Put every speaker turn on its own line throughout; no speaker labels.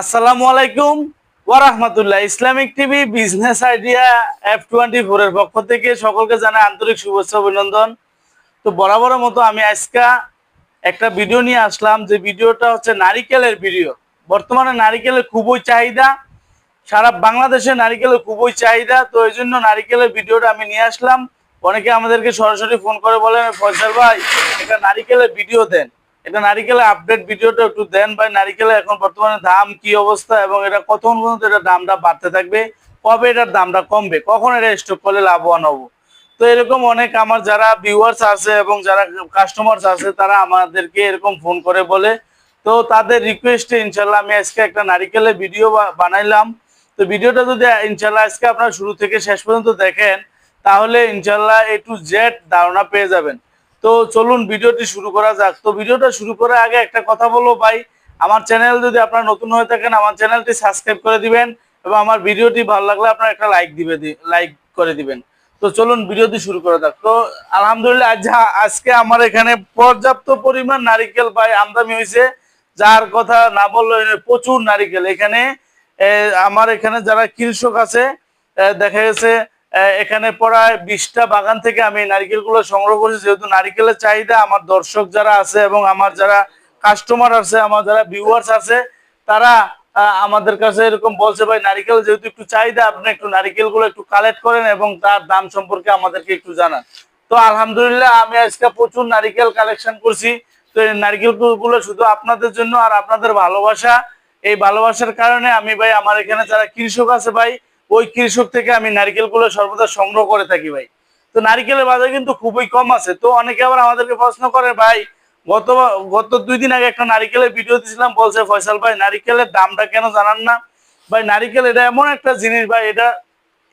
আসসালামু আলাইকুম ওয়ারাহমাতুল্লাহ Islamic TV, business idea F twenty four এর পক্ষ থেকে সকলকে জানাই আন্তরিক শুভেচ্ছা অভিনন্দন। তো বরাবরের মতো আমি আজকে একটা ভিডিও নিয়ে আসলাম। যে ভিডিওটা হচ্ছে নারিকেলের ভিডিও বর্তমানে নারিকেলের খুবই চাহিদা। সারা বাংলাদেশে নারিকেলের খুবই চাহিদা। তো এই জন্য নারিকেলের ভিডিওটা আমি নিয়ে আসলাম। অনেকে আমাদেরকে সরাসরি ফোন করে বলেন, ফয়সাল ভাই, একটা নারিকেলের ভিডিও দেন। এটা নারিকেলের আপডেট ভিডিওটা একটু দেন ভাই। নারিকেলের এখন বর্তমানে দাম কি অবস্থা এবং এটা কতক্ষণ পর্যন্ত এটা দামটা বাড়তে থাকবে? কবে এটার দামটা কমবে? কখন এটা স্টক করলে লাভবান হব? তো এরকম অনেক আমার যারা ভিউয়ার্স আছে এবং যারা কাস্টমার্স আছে, তারা আমাদেরকে এরকম ফোন করে বলে। তো তাদের রিকোয়েস্টে ইনশাল্লাহ আমি আজকে একটা নারিকেলের ভিডিও বানাইলাম। তো ভিডিওটা যদি ইনশাল্লাহ আজকে আপনারা শুরু থেকে শেষ পর্যন্ত দেখেন, তাহলে ইনশাল্লাহ এ টু জেড ধারণা পেয়ে যাবেন। তো চলুন ভিডিওটি শুরু করা যাক। তো ভিডিওটা শুরু করার আগে একটা কথা বলব ভাই, আমার চ্যানেল যদি আপনারা নতুন হয়ে থাকেন, আমার চ্যানেলটি সাবস্ক্রাইব করে দিবেন এবং আমার ভিডিওটি ভালো লাগলে আপনারা একটা লাইক দিবে লাইক করে দিবেন। তো চলুন ভিডিওটি শুরু করা যাক। তো আলহামদুলিল্লাহ, আজ আজকে আমার এখানে পর্যাপ্ত পরিমাণ নারিকেল ভাই আমদানি হয়েছে। যার কথা না বললে প্রচুর নারিকেল। এখানে আমার এখানে যারা কৃষক আছে দেখা গেছে এখানে প্রায় বিশটা বাগান থেকে আমি নারিকেলগুলো সংগ্রহ করেছি। যেহেতু নারিকেলের চাহিদা আমার দর্শক যারা আছে এবং আমার যারা কাস্টমার আছে, আমার যারা ভিউয়ার্স আছে, তারা আমাদের কাছে এরকম বলছে, ভাই, নারিকেল যেহেতু একটু চাহিদা, আপনি একটু নারিকেলগুলো একটু কালেক্ট করেন এবং তার দাম সম্পর্কে আমাদেরকে একটু জানান। তো আলহামদুলিল্লাহ, আমি আজকে প্রচুর নারিকেল কালেকশন করছি। তো এই নারিকেলগুলো শুধু আপনাদের জন্য আর আপনাদের ভালোবাসা। এই ভালোবাসার কারণে আমি, ভাই, আমার এখানে যারা কৃষক আছে, ভাই ওই কৃষক থেকে আমি নারিকেলগুলো সর্বদা সংগ্রহ করে থাকি ভাই। তো নারিকেলের বাজার কিন্তু খুবই কম আছে। তো অনেকে আবার আমাদেরকে প্রশ্ন করে, ভাই, গত গত দুই দিন আগে একটা নারিকেলের ভিডিও দিয়েছিলাম, বলছে, ফয়সাল ভাই, নারিকেলের দামটা কেন জানান না? ভাই, নারিকেল এটা এমন একটা জিনিস, ভাই, এটা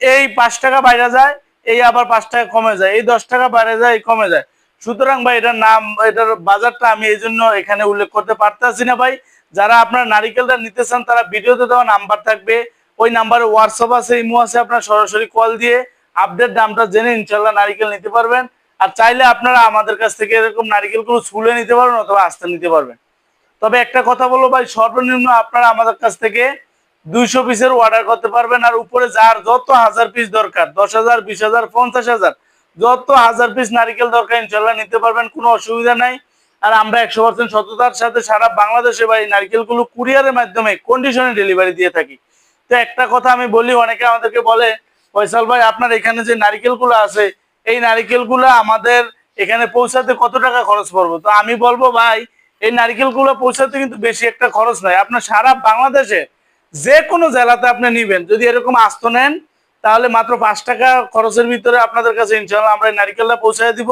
এই পাঁচ টাকা বাইরে যায়, এই আবার পাঁচ টাকা কমে যায়, এই দশ টাকা বাইরে যায়, এই কমে যায়। সুতরাং ভাই, এটার নাম, এটার বাজারটা আমি এই জন্য এখানে উল্লেখ করতে পারতেছি না ভাই। যারা আপনার নারিকেলটা নিতে চান, তারা ভিডিওতে দেওয়া নাম্বার থাকবে। ওই নাম্বারে হোয়াটসঅ্যাপ আছে, ইমো আছে, আপনার সরাসরি কল দিয়ে আপডেট দামটা জেনে ইনশাল্লাহ নারিকেল নিতে পারবেন। আর চাইলে আপনারা আমাদের কাছ থেকে এরকম নারিকেলগুলো ছুলে নিতে পারবেন অথবা আস্তে নিতে পারবেন। তবে একটা কথা বলব ভাই, সর্বনিম্ন আপনারা আমাদের কাছ থেকে দুইশো পিসের অর্ডার করতে পারবেন। আর উপরে যার যত হাজার পিস দরকার, দশ হাজার, বিশ হাজার, পঞ্চাশ হাজার, যত হাজার পিস নারিকেল দরকার ইনশাল্লাহ নিতে পারবেন, কোনো অসুবিধা নাই। আর আমরা একশো পার্সেন্ট সততার সাথে সারা বাংলাদেশে ভাই নারিকেলগুলো কুরিয়ারের মাধ্যমে কন্ডিশনে ডেলিভারি দিয়ে থাকি। তো একটা কথা আমি বলি, অনেকে আমাদেরকে বলে, ফয়সাল ভাই, আপনার এখানে যে নারিকেলগুলো আছে, এই নারিকেলগুলো আমাদের এখানে পৌঁছাতে কত টাকা খরচ পড়ব? তো আমি বলব, ভাই, এই নারিকেলগুলো পৌঁছাতে কিন্তু বেশি একটা খরচ নয়। আপনার সারা বাংলাদেশে যে কোনো জেলাতে আপনি নিবেন। যদি এরকম আস্ত নেন, তাহলে মাত্র পাঁচ টাকা খরচের ভিতরে আপনাদের কাছে ইনশাল্লাহ আমরা এই নারিকেলটা পৌঁছায় দিব।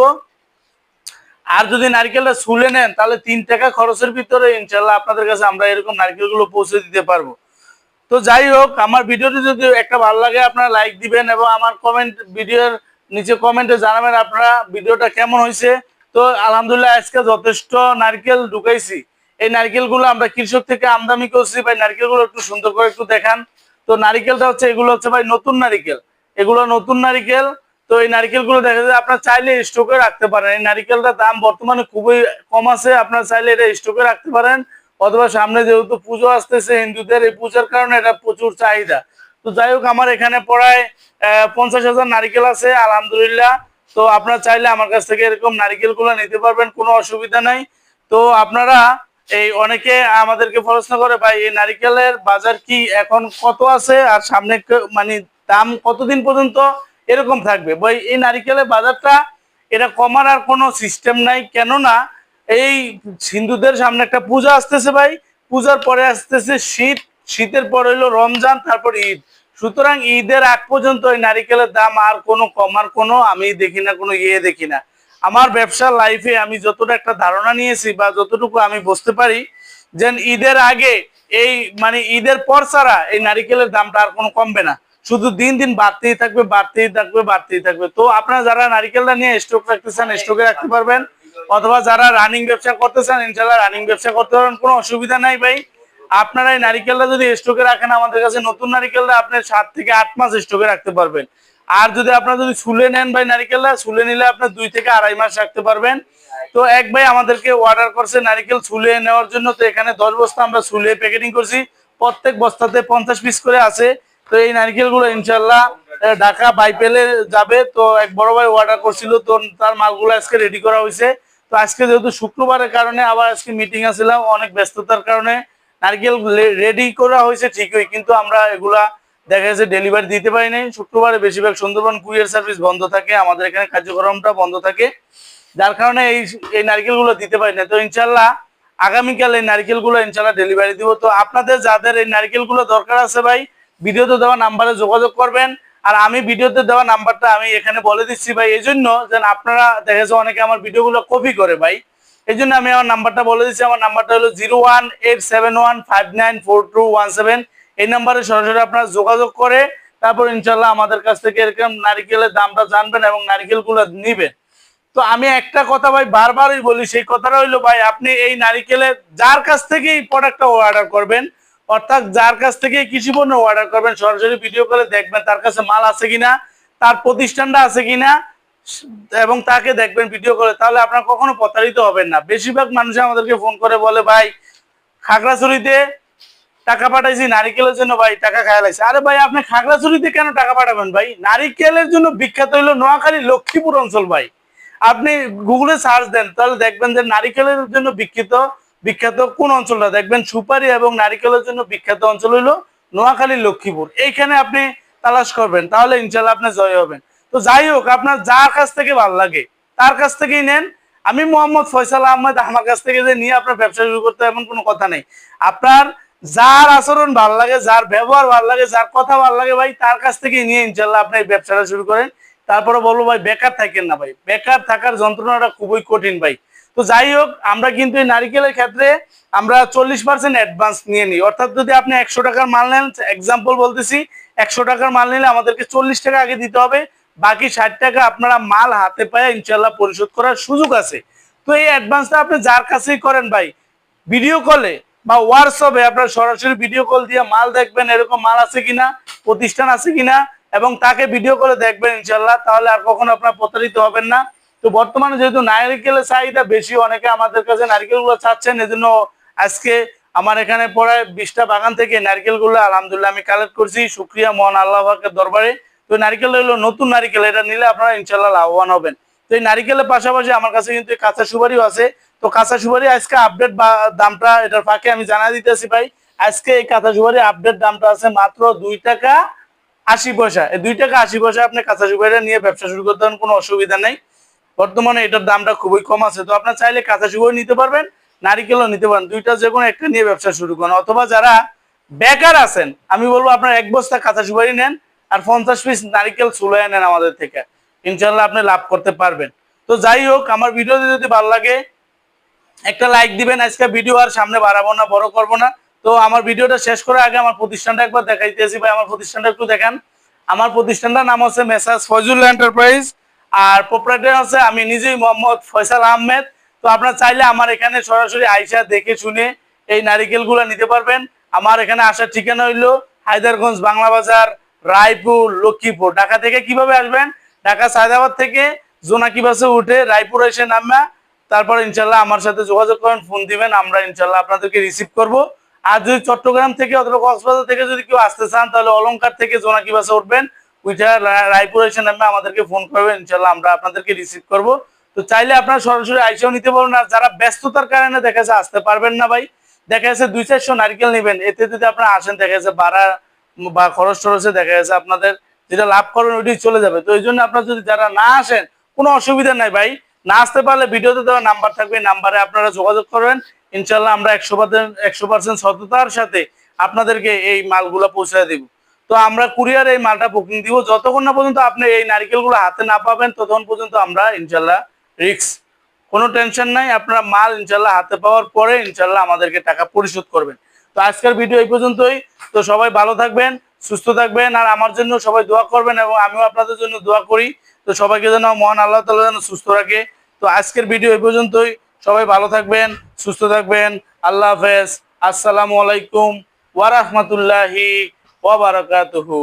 আর যদি নারকেলটা ছুলে নেন, তাহলে তিন টাকা খরচের ভিতরে ইনশাল্লাহ আপনাদের কাছে আমরা এরকম নারকেলগুলো পৌঁছে দিতে পারব। তো যাই হোক, আমার ভিডিওটি যদি একটা ভালো লাগে, আপনারা লাইক দিবেন এবং আমার কমেন্ট ভিডিওর নিচে কমেন্টে জানাবেন আপনারা ভিডিওটা কেমন হয়েছে। তো আলহামদুলিল্লাহ, আজকে যথেষ্ট নারকেল ঢুকাইছি। এই নারকেলগুলো আমরা কৃষক থেকে আমদানি করছি। ভাই, নারকেলগুলো একটু সুন্দর করে একটু দেখান। তো নারিকেলটা হচ্ছে, এগুলো হচ্ছে ভাই নতুন নারিকেল। এগুলো নতুন নারিকেল। তো এই নারিকেলগুলো দেখা যায়, আপনার চাইলে স্টকে রাখতে পারেন। এই নারিকেলটার দাম বর্তমানে খুবই কম আছে। আপনার চাইলে এটা স্টকে রাখতে পারেন। অথবা সামনে যেহেতু পুজো আসতেছে, হিন্দুদের এই পূজার কারণে এটা প্রচুর চাহিদা। তো যাই হোক, আমার এখানে পড়ায় পঞ্চাশ হাজার নারিকেল আছে, আলহামদুলিল্লাহ। তো আপনারা চাইলে আমার কাছ থেকে এরকম নারিকেলগুলো নিতে পারবেন, কোনো অসুবিধা নাই। তো আপনারা এই অনেকে আমাদেরকে প্রশ্ন করে, ভাই, এই নারিকেলের বাজার কি এখন কত আছে? আর সামনে মানে দাম কতদিন পর্যন্ত? এরকম থাকবে। ভাই, এই নারিকেলের বাজারটা, এটা কমার আর কোনো সিস্টেম নাই। কেননা এই হিন্দুদের সামনে একটা পূজা আসতেছে ভাই। পূজার পরে আসতেছে শীত। শীতের পর হইল রমজান তারপর ঈদ। সুতরাং ঈদের আগ পর্যন্ত এই নারিকেলের দাম আর কোনো কমার কোনো আমি দেখি না কোনো ইয়ে দেখি না। আমার ব্যবসার লাইফে আমি যতটা একটা ধারণা নিয়েছি বা যতটুকু আমি বুঝতে পারি যে ঈদের আগে এই মানে ঈদের পর ছাড়া এই নারিকেলের দামটা আর কোনো কমবে না। শুধু দিন দিন বাড়তেই থাকবে বাড়তেই থাকবে বাড়তেই থাকবে। তো আপনারা যারা নারিকেলটা নিয়ে স্টক রাখতে চান স্টকে রাখতে পারবেন। অথবা যারা রানিং ব্যবসা করতে চান ইনশাল্লাহ রানিং ব্যবসা করতে পারেন, কোনো অসুবিধা নাই ভাই। আপনারা এই নারিকেলটা যদি স্টকে রাখেন, আমাদের কাছে নতুন নারিকেলটা আপনি সাত থেকে আট মাস স্টকে রাখতে পারবেন। আর যদি আপনারা যদি সুলে নেন ভাই নারিকেলটা সুলে নিলে আপনার দুই থেকে আড়াই মাস রাখতে পারবেন। তো এক ভাই আমাদেরকে অর্ডার করছে নারিকেল ছুলে নেওয়ার জন্য। তো এখানে দশ বস্তা আমরা ছুলে প্যাকেটিং করছি। প্রত্যেক বস্তাতে পঞ্চাশ পিস করে আছে। তো এই নারকেলগুলো ইনশাল্লাহ ঢাকা বাইপেলে যাবে। তো এক বড় ভাই অর্ডার করছিল। তো তার মালগুলো আজকে রেডি করা হয়েছে। তো আজকে যেহেতু শুক্রবারের কারণে আবার আজকে মিটিং আছিল অনেক ব্যস্ততার কারণে নারকেল রেডি করা হয়েছে ঠিকই, কিন্তু আমরা এগুলা দেখা যাচ্ছে ডেলিভারি দিতে পারি নাই। শুক্রবারে বেশিরভাগ সুন্দরবন কুরিয়ার সার্ভিস বন্ধ থাকে, আমাদের এখানে কার্যক্রমটা বন্ধ থাকে। যার কারণে এই এই নারকেলগুলো দিতে পারি না তো ইনশাল্লাহ আগামীকাল এই নারকেলগুলো ইনশাল্লাহ ডেলিভারি দিব। তো আপনাদের যাদের এই নারকেলগুলো দরকার আছে ভাই ভিডিওতে দেওয়া নাম্বারে যোগাযোগ করবেন। আর আমি ভিডিওতে দেওয়া নাম্বারটা আমি এখানে বলে দিচ্ছি ভাই এই জন্য যেন আপনারা দেখা যাচ্ছে অনেকে আমার ভিডিওগুলো কপি করে ভাই। এই জন্য আমি আমার নাম্বারটা বলে দিচ্ছি, আমার নাম্বারটা হলো zero one eight seven one five nine four two one seven এই নাম্বারে সরাসরি আপনারা যোগাযোগ করে তারপর ইনশাল্লাহ আমাদের কাছ থেকে এরকম নারিকেলের দামটা জানবেন এবং নারিকেলগুলো নিবেন। তো আমি একটা কথা ভাই বারবারই বলি, সেই কথাটা হইল ভাই, আপনি এই নারিকেলের, যার কাছ থেকেই প্রোডাক্টটা অর্ডার করবেন অর্থাৎ যার কাছ থেকে কৃষি পণ্য অর্ডার করবেন, সরাসরি ভিডিও করে দেখবেন তার কাছে মাল আছে কিনা, তার প্রতিষ্ঠানটা আছে কিনা, এবং তাকে দেখবেন ভিডিও করে তাহলে আপনার কখনো প্রতারিত হবেন না। বেশিরভাগ মানুষ আমাদেরকে ফোন করে বলে, ভাই, খাগড়াছড়িতে টাকা পাঠাইছি, নারিকেলের জন্য ভাই টাকা খায়া লাগছে আরে ভাই, আপনি খাগড়াছড়িতে কেন টাকা পাঠাবেন ভাই? নারিকেলের জন্য বিখ্যাত হইল নোয়াখালী লক্ষ্মীপুর অঞ্চল ভাই। আপনি গুগলে সার্চ দেন, তাহলে দেখবেন যে নারিকেলের জন্য বিখ্যাত বিখ্যাত কোন অঞ্চলটা? দেখবেন সুপারি এবং নারিকেলের জন্য বিখ্যাত অঞ্চল হইল নোয়াখালী, লক্ষ্মীপুর। এইখানে আপনি তালাশ করবেন, তাহলে ইনশাল্লাহ আপনি জয় হবেন। তো যাই হোক, আপনার যার কাছ থেকে ভালো লাগে, তার কাছ থেকেই নেন। আমি মোহাম্মদ ফয়সাল আহমেদ, আমার কাছ থেকে যে নিয়ে আপনার ব্যবসা শুরু করতে এমন কোনো কথা নেই। আপনার যার আচরণ ভালো লাগে, যার ব্যবহার ভালো লাগে, যার কথা ভালো লাগে ভাই, তার কাছ থেকে নিয়ে ইনশাল্লাহ আপনি ব্যবসাটা শুরু করেন। তারপরে বলব ভাই, বেকার থাকেন না ভাই। বেকার থাকার যন্ত্রণাটা খুবই কঠিন ভাই। তো যাই হোক, আমরা কিন্তু এই নারিকেলের ক্ষেত্রে আমরা চল্লিশ পার্সেন্ট অ্যাডভান্স নিয়ে নিই। অর্থাৎ যদি আপনি একশো টাকার মাল নেন এক্সাম্পল বলতেছি, একশো টাকার মাল নিলে আমাদেরকে চল্লিশ টাকা আগে দিতে হবে। বাকি ষাট টাকা আপনারা মাল হাতে পায়ে ইনশাল্লাহ পরিশোধ করার সুযোগ আছে। তো এই অ্যাডভান্সটা আপনি যার কাছেই করেন ভাই ভিডিও কলে বা হোয়াটসঅ্যাপে আপনার সরাসরি ভিডিও কল দিয়ে মাল দেখবেন, এরকম মাল আছে কিনা, প্রতিষ্ঠান আছে কিনা, এবং তাকে ভিডিও কলে দেখবেন ইনশাল্লাহ তাহলে আর কখনো আপনার প্রতারিত হবেন না। তো বর্তমানে যেহেতু নারিকেলের চাহিদা বেশি, অনেকে আমাদের কাছে নারিকেলগুলো চাচ্ছেন, এজন্য আজকে আমার এখানে প্রায় বিশটা বাগান থেকে নারিকেলগুলো আলহামদুলিল্লাহ আমি কালেক্ট করছি। শুক্রিয়া, মহান আল্লাহ দরবারে। তো নারিকেল হলো নতুন নারিকেল, এটা নিলে আপনারা ইনশাল্লাহ লাভবান হবেন। তো এই নারিকেলের পাশাপাশি আমার কাছে কিন্তু কাঁচা সুপারিও আছে। তো কাঁচা সুপারি আজকে আপডেট বা দামটা এটার ফাঁকে আমি জানা দিতেছি ভাই। আজকে এই কাঁচা সুপারি আপডেট দামটা আছে মাত্র দুই টাকা আশি পয়সা। এই দুই টাকা আশি পয়সা আপনি কাঁচা সুপারিটা নিয়ে ব্যবসা শুরু করতে কোনো অসুবিধা নেই। বর্তমানে এটার দামটা খুবই কম আছে। তো আপনার চাইলে কাঁচা সুপারি নিতে পারবেন, নারিকেলও নিতে পারেন। দুইটা যে কোনো একটা নিয়ে ব্যবসা শুরু করেন। অথবা যারা বেকার আছেন, আমি বলব আপনার এক বস্তা কাঁচা সুপারি নেন আর পঞ্চাশ পিস নারিকেল চুলাই নেন আমাদের থেকে। ইনশাল্লাহ আপনি লাভ করতে পারবেন। তো যাই হোক, আমার ভিডিওতে যদি ভালো লাগে, একটা লাইক দিবেন। আজকে ভিডিও আর সামনে বাড়াবো না, বড় করব না। তো আমার ভিডিওটা শেষ করে আগে আমার প্রতিষ্ঠানটা একবার দেখাইতেছি ভাই, আমার প্রতিষ্ঠানটা একটু দেখান। আমার প্রতিষ্ঠানটার নাম হচ্ছে মেসাজ ফজুল এন্টারপ্রাইজ। আর প্রোপ্রাইটার আছে, আমি নিজেই মোহাম্মদ ফয়সাল আহমেদ। তো আপনার চাইলে আমার এখানে সরাসরি আইসা দেখে শুনে এই নারিকেলগুলো নিতে পারবেন। আমার এখানে আসার ঠিকানা হইল হায়দারগঞ্জ বাংলা বাজার, রায়পুর, লক্ষ্মীপুর। ঢাকা থেকে কীভাবে আসবেন? ঢাকা সায়দাবাদ থেকে জোনাকি বাসে উঠে রায়পুর এসে নামা। তারপর ইনশাল্লাহ আমার সাথে যোগাযোগ করেন, ফোন দিবেন, আমরা ইনশাল্লাহ আপনাদেরকে রিসিভ করব। আর যদি চট্টগ্রাম থেকে অথবা কক্সবাজার থেকে যদি কেউ আসতে চান, তাহলে অলংকার থেকে জোনাকি বাসে উঠবেন। রায়পুর এসে নামে আমাদেরকে ফোন করবেন, ইনশাল্লাহ আমরা আপনাদেরকে রিসিভ করব। তো চাইলে আপনারা সরাসরি আইসেও নিতে পারবেন, আর যারা ব্যস্ততার কারণে দেখা যাচ্ছে আসতে পারবেন না ভাই, দেখা যাচ্ছে দুই চারশো নারকেল নেবেন, এতে যদি আপনারা আসেন, দেখা যাচ্ছে ভাড়া বা খরচ টরচে দেখা যাচ্ছে আপনাদের যেটা লাভ করবেন ওইটাই চলে যাবে। তো এই জন্য আপনার যদি যারা না আসেন, কোনো অসুবিধা নাই ভাই, না আসতে পারলে ভিডিওতে দেওয়া নাম্বার থাকবে নাম্বারে আপনারা যোগাযোগ করবেন, ইনশাল্লাহ আমরা একশো পার্সেন্ট একশো পার্সেন্ট সততার সাথে আপনাদেরকে এই মালগুলো পৌঁছে দিব। তো আমরা কুরিয়ার এই মালটা বুকিং দিব। যতক্ষণ না পর্যন্ত আপনি এই নারকেলগুলো হাতে না পাবেন, ততক্ষণ পর্যন্ত আমরা ইনশাল্লাহ রিক্স কোনো টেনশন নাই। আপনারা মাল ইনশাল্লাহ হাতে পাওয়ার পরে ইনশাল্লাহ আমাদেরকে টাকা পরিশোধ করবেন। তো আজকের ভিডিও এই পর্যন্তই। তো সবাই ভালো থাকবেন, সুস্থ থাকবেন। আর আমার জন্য সবাই দোয়া করবেন এবং আমিও আপনাদের জন্য দোয়া করি। তো সবাইকে যেন মহান আল্লাহ তালা যেন সুস্থ রাখে। তো আজকের ভিডিও এই পর্যন্তই। সবাই ভালো থাকবেন, সুস্থ থাকবেন। আল্লাহ হাফেজ। আসসালামু আলাইকুম ওয়ারহমতুল্লাহি ওয়াবারাকাতুহু